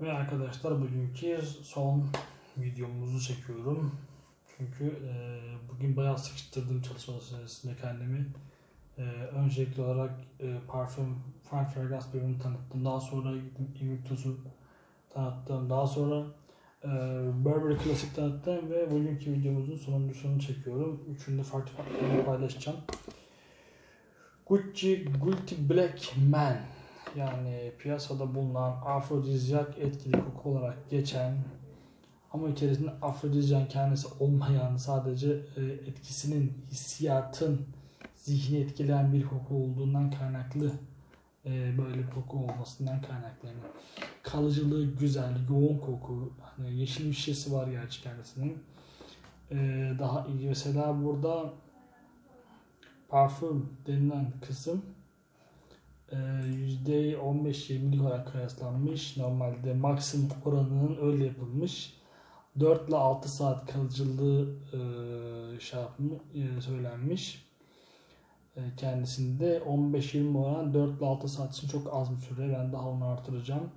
Ve arkadaşlar bugünkü son videomuzu çekiyorum. Çünkü e, bugün bayağı sıkıştırdım çalışma süresinde kendimi. E, öncelikli olarak e, parfüm, Fine Fragrance bölümünü tanıttım. Daha sonra Invictus'u tanıttım. Daha sonra e, Burberry Classic tanıttım ve bugünkü videomuzun sonuncusunu çekiyorum. Üçünü de farklı farklı paylaşacağım. Gucci Guilty Black Man yani piyasada bulunan afrodizyak etkili koku olarak geçen ama içerisinde afrodizyak kendisi olmayan sadece e, etkisinin hissiyatın zihni etkileyen bir koku olduğundan kaynaklı e, böyle koku olmasından kaynaklanıyor. Kalıcılığı güzel, yoğun koku. Hani yeşil bir şişesi var gerçi kendisinin. E, daha iyi. Mesela burada parfüm denilen kısım %15-20'lik olarak kıyaslanmış. Normalde maksimum oranının öyle yapılmış. 4 ile 6 saat kalıcılığı e, şey yapmış, e, söylenmiş. E, kendisinde 15-20 oran 4 ile 6 saat için çok az bir süre. Ben daha onu artıracağım.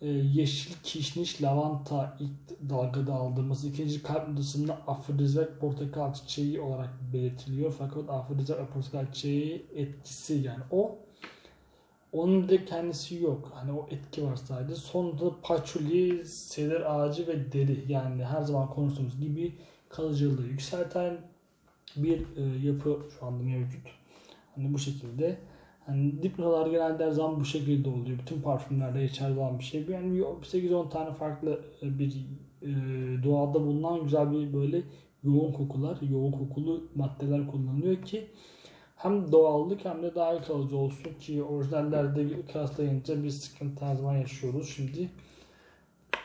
E, yeşil kişniş lavanta ilk dalgada aldığımız ikinci kalp nüdasında afrodizyak portakal çiçeği olarak belirtiliyor. Fakat afrodizyak portakal çiçeği etkisi yani o onun da kendisi yok. Hani o etki var sadece. Sonunda paçuli, seder ağacı ve deri yani her zaman konuştuğumuz gibi kalıcılığı yükselten bir e, yapı şu anda mevcut. Hani bu şekilde. Hani dipnotalar genelde her zaman bu şekilde oluyor. Bütün parfümlerde içeride olan bir şey. Yani 8-10 tane farklı e, bir e, doğada bulunan güzel bir böyle yoğun kokular, yoğun kokulu maddeler kullanılıyor ki hem doğallık hem de daha kalıcı olsun ki orijinallerde kıyaslayınca bir sıkıntı her zaman yaşıyoruz. Şimdi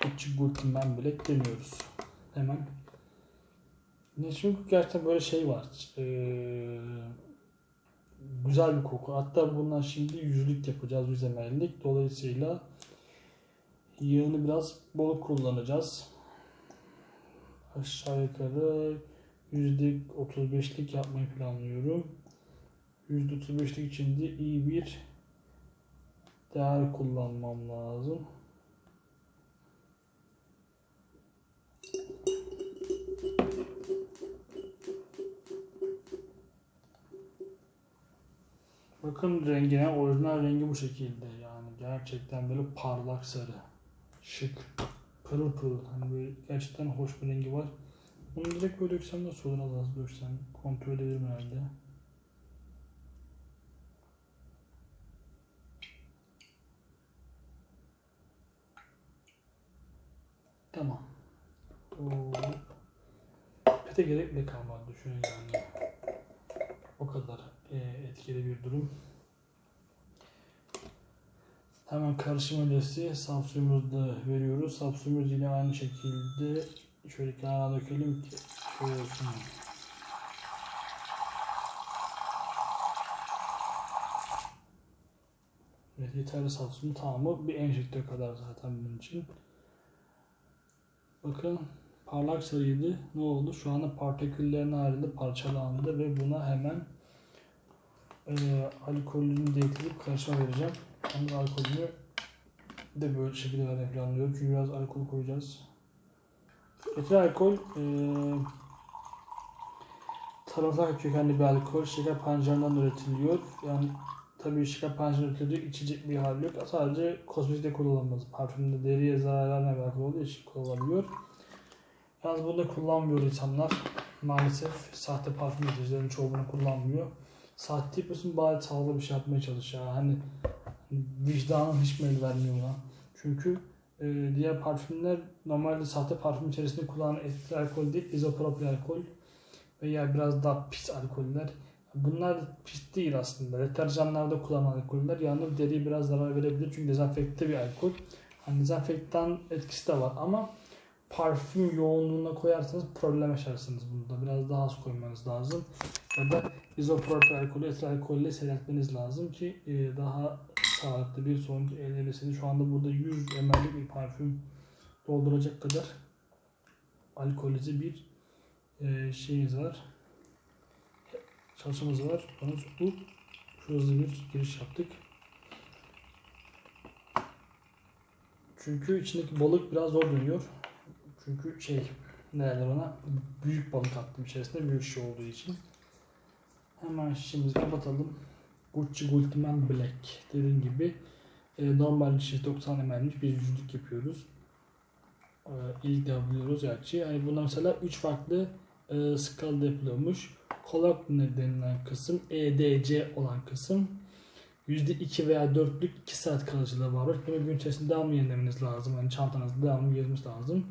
Gucci Gultimen Black deniyoruz. Hemen. Ne çünkü gerçekten böyle şey var. Ee, güzel bir koku. Hatta bundan şimdi yüzlük yapacağız. Yüz emellik. Dolayısıyla yağını biraz bol kullanacağız. Aşağı yukarı %35'lik yapmayı planlıyorum. %35'lik için de iyi bir değer kullanmam lazım. Bakın rengine orijinal rengi bu şekilde yani gerçekten böyle parlak sarı şık pırıl pırıl hani böyle gerçekten hoş bir rengi var. Bunu direkt böyle döksem nasıl olur az az döksem kontrol edebilirim herhalde. Tamam. Pete gerek bile kalmadı düşünün yani. O kadar e, etkili bir durum. Hemen karışım öncesi saf suyumuzu da veriyoruz. Saf suyumuz yine aynı şekilde şöyle kenara dökelim ki şöyle olsun. Evet yeterli saf suyun tamamı bir enjektör kadar zaten bunun için. Bakın parlak sarıydı. Ne oldu? Şu anda partiküllerin ayrıldı, parçalandı ve buna hemen e, alkolünü de ekleyip karışma vereceğim. Ama alkolünü de böyle şekilde vermeyi planlıyorum. Çünkü biraz alkol koyacağız. Etil alkol e, tarımsal kökenli bir alkol. Şeker pancarından üretiliyor. Yani tabii şeker pancarından üretildiği içecek bir hal yok. Sadece kozmetikte kullanılmaz. Parfümde deriye zarar vermeye alakalı olduğu için kullanılıyor. Yalnız bunu kullanmıyor insanlar. Maalesef sahte parfüm üreticilerin çoğu bunu kullanmıyor. Sahte yapıyorsun bari sağlıklı bir şey yapmaya çalış ya. Hani vicdanın hiç mi el vermiyor buna. Çünkü e, diğer parfümler normalde sahte parfüm içerisinde kullanılan etil alkol değil, izopropil alkol veya biraz daha pis alkoller. Bunlar pis değil aslında. Deterjanlarda kullanılan alkoller. Yalnız deriye biraz zarar verebilir çünkü dezenfekte bir alkol. Hani dezenfektan etkisi de var ama parfüm yoğunluğuna koyarsanız problem yaşarsınız bunda. Biraz daha az koymanız lazım. Ya da izopropil alkolü etil alkolle seyretmeniz lazım ki e, daha sağlıklı bir sonuç elde edebilirsiniz. Şu anda burada 100 ml'lik bir parfüm dolduracak kadar alkolize bir e, şeyimiz var. Çalışmamız var. Sonuç bu. Hızlı bir giriş yaptık. Çünkü içindeki balık biraz zor dönüyor. Çünkü şey ne derler ona büyük balık attım içerisinde büyük şey olduğu için. Hemen şişemizi kapatalım. Gucci Gultiman Black dediğim gibi e, normal şiş 90 ml'lik bir yüzlük yapıyoruz. E, ilk de yapıyoruz gerçi. Yani bunlar mesela 3 farklı e, skalada yapılıyormuş. Kolak denilen kısım EDC olan kısım %2 veya 4'lük 2 saat kalıcılığı var. Bunu gün içerisinde devamlı yenilemeniz lazım. Yani çantanızda devamlı gezmeniz lazım.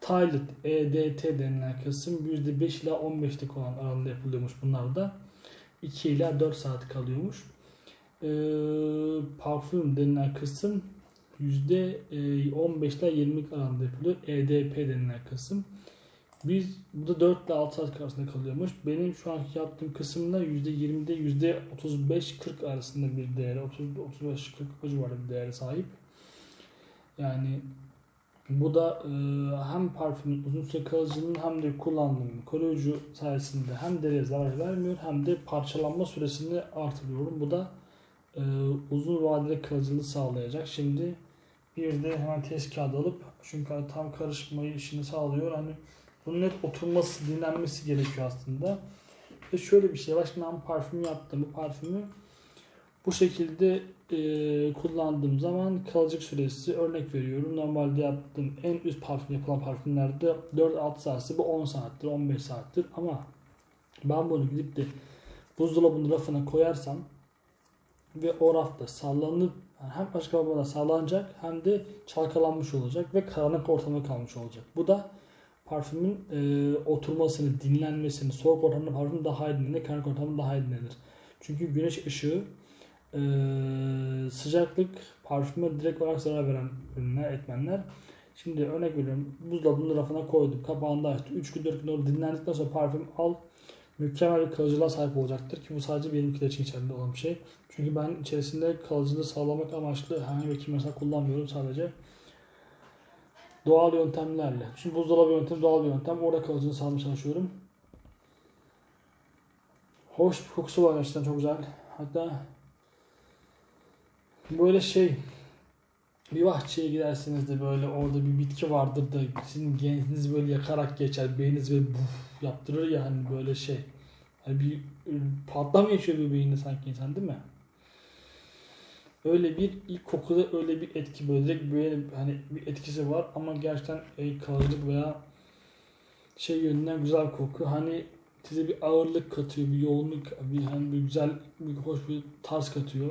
Toilet EDT denilen kısım %5 ila 15'lik olan aralığında yapılıyormuş bunlar da. 2 ila 4 saat kalıyormuş. Ee, parfüm denilen kısım %15 ile 20 aralığında yapılıyor. EDP denilen kısım. Biz burada 4 ile 6 saat arasında kalıyormuş. Benim şu anki yaptığım kısımda %20'de %35-40 arasında bir değeri, 30-35-40 o civarında bir değere sahip. Yani bu da e, hem parfümün uzun süre kalıcılığının hem de kullandığım koruyucu sayesinde hem deriye zarar vermiyor hem de parçalanma süresini artırıyorum. Bu da e, uzun vadeli kalıcılığı sağlayacak. Şimdi bir de hemen test kağıdı alıp çünkü tam karışmayı işini sağlıyor. Hani bunun net oturması, dinlenmesi gerekiyor aslında. Ve şöyle bir şey var. Şimdi ben parfüm yaptım. Bu parfümü bu şekilde e, kullandığım zaman kalıcılık süresi örnek veriyorum. Normalde yaptığım en üst parfüm yapılan parfümlerde 4-6 saatse bu 10 saattir, 15 saattir. Ama ben bunu gidip de buzdolabının rafına koyarsam ve o rafta sallanıp yani hem açık havada sallanacak hem de çalkalanmış olacak ve karanlık ortamda kalmış olacak. Bu da parfümün e, oturmasını, dinlenmesini, soğuk ortamda parfüm daha iyi dinlenir, karanlık ortamda daha iyi dinlenir. Çünkü güneş ışığı e, sıcaklık parfüme direkt olarak zarar veren ürünler, etmenler. Şimdi örnek veriyorum buzdolabının rafına koydum, kapağını da açtım. 3 gün 4 gün orada dinlendikten sonra parfüm al mükemmel bir kalıcılığa sahip olacaktır ki bu sadece benimkiler için içerisinde olan bir şey. Çünkü ben içerisinde kalıcılığı sağlamak amaçlı herhangi bir kimyasal kullanmıyorum sadece doğal yöntemlerle. Şimdi buzdolabı yöntemi doğal bir yöntem. Orada kalıcılığını sağlamaya çalışıyorum. Hoş bir kokusu var gerçekten çok güzel. Hatta böyle şey bir bahçeye gidersiniz de böyle orada bir bitki vardır da sizin gençliğiniz böyle yakarak geçer. Beyniniz böyle buf yaptırır ya hani böyle şey. Hani bir patlama yaşıyor bir beyinde sanki insan değil mi? Öyle bir ilk kokuda öyle bir etki böyle böyle hani bir etkisi var ama gerçekten e, kalıcılık veya şey yönünden güzel koku. Hani size bir ağırlık katıyor, bir yoğunluk, bir hani bir güzel, bir hoş bir tarz katıyor.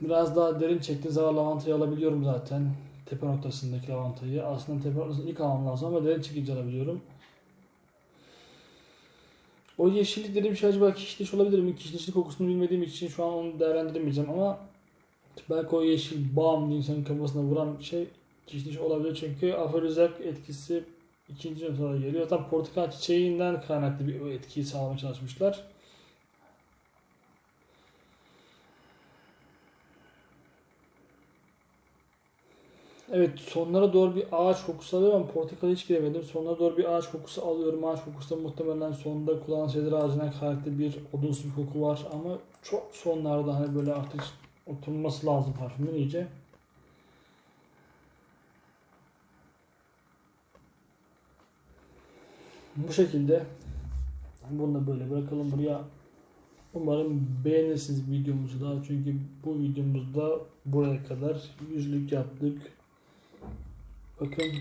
Biraz daha derin çektiğim zaman lavantayı alabiliyorum zaten. Tepe noktasındaki lavantayı. Aslında tepe noktasında ilk almam lazım ama derin çekince alabiliyorum. O yeşillik dediğim şey acaba kişniş olabilir mi? Kişnişin kokusunu bilmediğim için şu an onu değerlendiremeyeceğim ama belki o yeşil bam diye insanın kafasına vuran şey kişniş olabilir çünkü aforizak etkisi ikinci noktada geliyor. Zaten portakal çiçeğinden kaynaklı bir etkiyi sağlamaya çalışmışlar. Evet sonlara doğru bir ağaç kokusu alıyorum ama portakala hiç giremedim. Sonlara doğru bir ağaç kokusu alıyorum. Ağaç kokusu da muhtemelen sonunda kullanılan şeyler ağacından kaynaklı bir odunsu bir koku var. Ama çok sonlarda hani böyle artık oturması lazım parfümün iyice. Bu şekilde bunu da böyle bırakalım buraya. Umarım beğenirsiniz videomuzu da. Çünkü bu videomuzda buraya kadar yüzlük yaptık. Bakın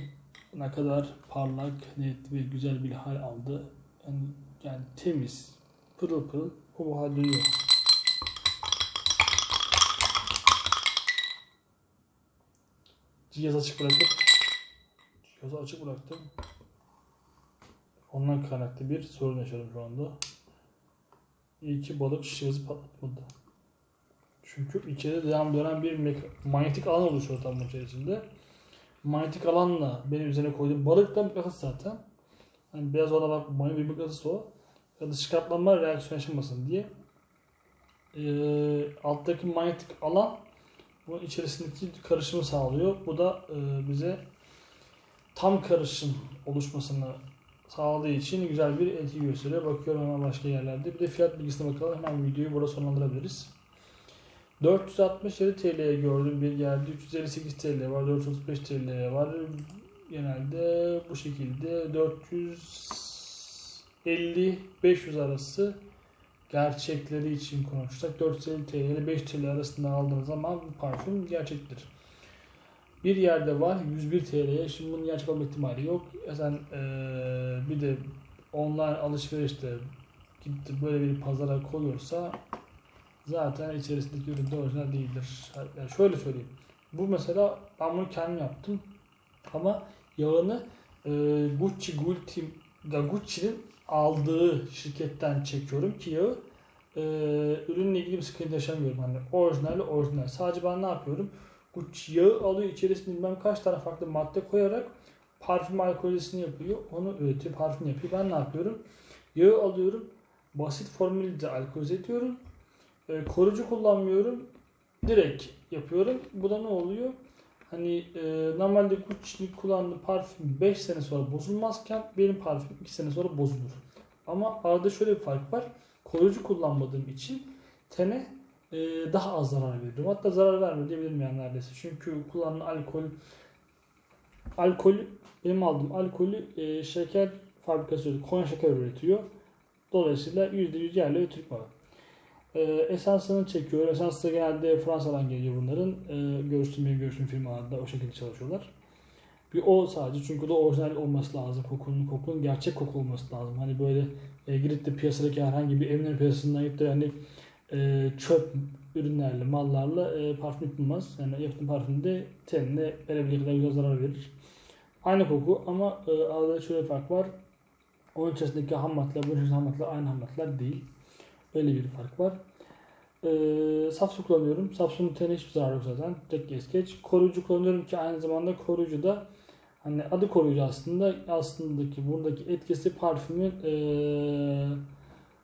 ne kadar parlak, net ve güzel bir hal aldı. Yani, yani temiz, pırıl pırıl bu hal duyuyor. Cihaz açık bırakıp cihazı açık bıraktım. Ondan kaynaklı bir sorun yaşadım şu anda. İyi ki balık şişesi patlatmadı. Çünkü içeride devam dönen bir manyetik alan oluşuyor tam içerisinde manyetik alanla benim üzerine koyduğum balık da mıknatıs zaten. Hani biraz ona bak manyetik bir mıknatıs o. Ya dış katlanma reaksiyon yaşamasın diye. Ee, alttaki manyetik alan bu içerisindeki karışımı sağlıyor. Bu da e, bize tam karışım oluşmasını sağladığı için güzel bir etki gösteriyor. Bakıyorum hemen başka yerlerde. Bir de fiyat bilgisine bakalım. Hemen videoyu burada sonlandırabiliriz. 467 TL'ye gördüm bir yerde 358 TL var 435 TL var genelde bu şekilde 450 500 arası gerçekleri için konuşsak 450 TL ile 5 TL arasında aldığınız zaman bu parfüm gerçektir. Bir yerde var 101 TL'ye. Şimdi bunun gerçek olma ihtimali yok. Sen eee, bir de online alışverişte gitti böyle bir pazara koyuyorsa zaten içerisindeki ürün de orijinal değildir. Yani şöyle söyleyeyim. Bu mesela ben bunu kendim yaptım. Ama yağını e, Gucci Gucci da Gucci'nin aldığı şirketten çekiyorum ki yağı e, ürünle ilgili bir sıkıntı yaşamıyorum. Hani orijinal orijinal. Sadece ben ne yapıyorum? Gucci yağı alıyor içerisinde bilmem kaç tane farklı madde koyarak parfüm alkolizini yapıyor. Onu üretiyor. Parfüm yapıyor. Ben ne yapıyorum? Yağı alıyorum. Basit formülde alkolize ediyorum. E, koruyucu kullanmıyorum. Direkt yapıyorum. Bu da ne oluyor? Hani e, normalde Gucci'nin kullandığı parfüm 5 sene sonra bozulmazken benim parfüm 2 sene sonra bozulur. Ama arada şöyle bir fark var. Koruyucu kullanmadığım için tene e, daha az zarar veriyorum. Hatta zarar vermiyor diyebilirim yani neredeyse. Çünkü kullanılan alkol alkol benim aldığım alkolü e, şeker fabrikası Konya şeker üretiyor. Dolayısıyla %100 yerli ve Türk malı. E, esansını çekiyor. Esans da genelde Fransa'dan geliyor bunların. E, görüştüğüm benim görüştüğüm firmalarda o şekilde çalışıyorlar. Bir o sadece çünkü de orijinal olması lazım. Kokunun kokunun gerçek koku olması lazım. Hani böyle e, gidip de piyasadaki herhangi bir emlak piyasasından gidip de hani e, çöp ürünlerle, mallarla e, parfüm yapılmaz. Yani yaptığın parfüm de tenine verebildiği kadar zarar verir. Aynı koku ama e, arada şöyle fark var. Onun içerisindeki ham maddeler, bunun içerisindeki ham aynı ham değil. Öyle bir fark var. E, Safsu kullanıyorum. Safsu'nun tenine hiçbir zararı yok zaten. Tek geç geç. Koruyucu kullanıyorum ki aynı zamanda koruyucu da hani adı koruyucu aslında aslındaki buradaki etkisi parfümün e,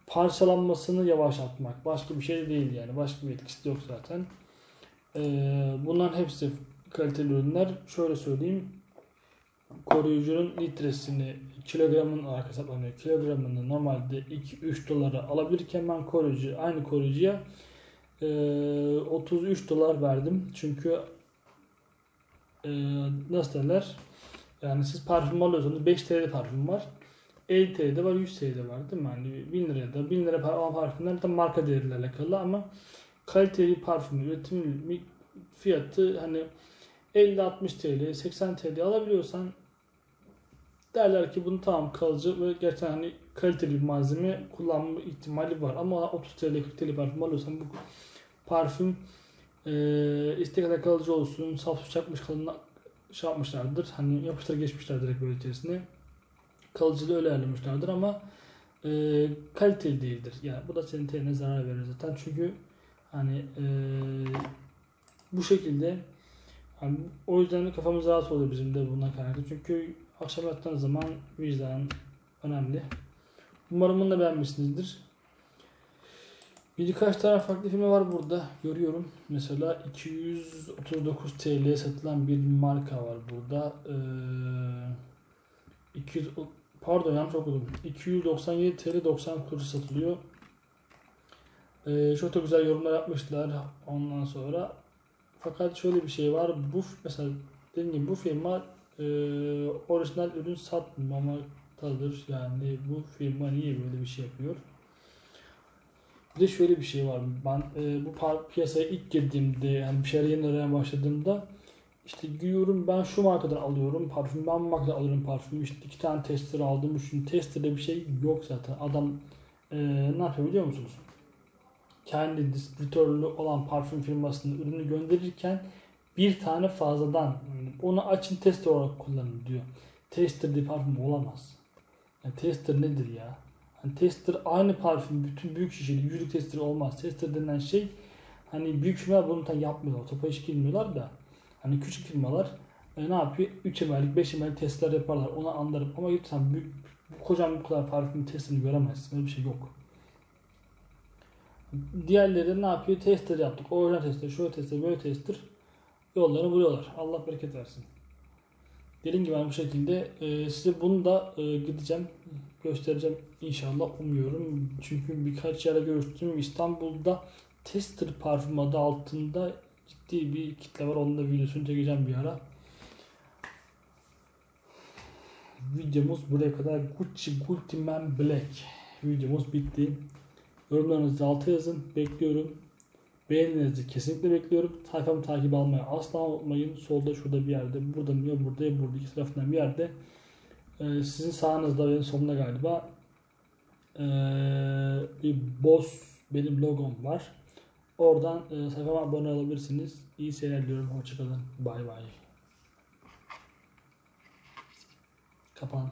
parçalanmasını yavaşlatmak. Başka bir şey değil yani. Başka bir etkisi yok zaten. E, bunların hepsi kaliteli ürünler. Şöyle söyleyeyim. Koruyucunun litresini kilogramın olarak hesaplanıyor. Kilogramını normalde 2-3 dolara alabilirken ben koruyucu aynı koruyucuya e, 33 dolar verdim. Çünkü e, nasıl derler? Yani siz parfüm alıyorsanız 5 TL parfüm var. 50 TL'de var, 100 TL'de var değil mi? Yani 1000 liraya da 1000 lira par- parfümler de marka değeriyle alakalı ama kaliteli parfüm üretim fiyatı hani 50-60 TL, 80 TL alabiliyorsan derler ki bunu tamam kalıcı ve gerçekten hani kaliteli bir malzeme kullanma ihtimali var. Ama 30 TL, 40 TL parfüm alıyorsan bu parfüm e, istek kadar kalıcı olsun, saf çakmış kalın şey yapmışlardır. Hani yapıştır geçmişler direkt böyle içerisine. Kalıcılığı öyle ayarlamışlardır ama e, kaliteli değildir. Yani bu da senin tenine zarar verir zaten. Çünkü hani e, bu şekilde hani o yüzden de kafamız rahat oluyor bizim de bundan kaynaklı. Çünkü akşam yattığınız zaman vicdan önemli. Umarım bunu da beğenmişsinizdir. Birkaç tane farklı firma var burada. Görüyorum. Mesela 239 TL'ye satılan bir marka var burada. Ee, 200 pardon yanlış okudum. 297 TL 90 kuruş satılıyor. Ee, çok da güzel yorumlar yapmışlar ondan sonra. Fakat şöyle bir şey var. Bu mesela dediğim gibi bu firma e, orijinal ürün satmamaktadır. Yani bu firma niye böyle bir şey yapıyor? Bir de şöyle bir şey var. Ben e, bu piyasaya ilk girdiğimde yani bir şeyler yeni öğrenmeye başladığımda işte giyiyorum ben şu markadan alıyorum parfüm ben bu markadan alıyorum parfüm işte iki tane tester aldım üçün testerde bir şey yok zaten adam e, ne yapıyor biliyor musunuz? Kendi distribütörlü olan parfüm firmasının ürünü gönderirken bir tane fazladan yani onu açın tester olarak kullanın diyor. Tester diye parfüm olamaz. Yani tester nedir ya? Hani tester aynı parfüm bütün büyük şişeli yüzlük tester olmaz. Tester denilen şey hani büyük firmalar bunu tam yapmıyorlar. Topa hiç girmiyorlar da hani küçük firmalar e, ne yapıyor? 3 ml'lik 5 ml'lik testler yaparlar. Onu anlarım. Ama sen büyük, kocaman bu kadar parfümün testini göremezsin. Öyle bir şey yok. Diğerleri ne yapıyor? Tester yaptık. Orijinal tester, şöyle tester, böyle tester. Yollarını buluyorlar. Allah bereket versin. Dediğim gibi ben bu şekilde e, size bunu da e, gideceğim göstereceğim inşallah umuyorum. Çünkü birkaç yere görüştüm. İstanbul'da Tester parfüm adı altında ciddi bir kitle var. Onun da videosunu çekeceğim bir ara. Videomuz buraya kadar Gucci Gucci Man Black videomuz bitti. Yorumlarınızı alta yazın. Bekliyorum. Beğenilerinizi kesinlikle bekliyorum. Sayfamı takip almayı asla unutmayın. Solda şurada bir yerde. Burada mı ya burada ya burada. İki tarafından bir yerde. Ee, sizin sağınızda benim solumda galiba ee, bir boss benim logom var. Oradan e, sayfama abone olabilirsiniz. İyi seyirler diliyorum. Hoşçakalın. Bay bay. Kapan.